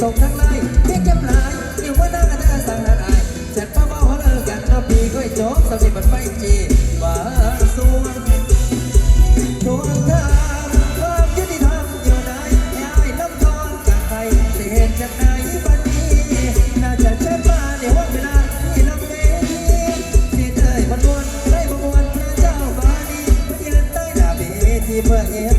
ส่งทั้งไล่เพียงแก้มลายอยู่ว่าหน้ากัน้าสั่งหน้าอายเสร็จป้าเบาหัวเลิกกันเอาปีก็ไอ้โจ๊กสามีมันไม่จีว่านสวนทวงทางความยุติธรรมอยู่ไหนย้ายลำทอนจากใครเสียจากไหนบัดนี้น่าจะเชิป้าในวันเวลาที่ลำเลที่เธอมันวนได้ประวนพระเจ้าบาลีเพื่อนใต้ดาบีที่เพื่อเอ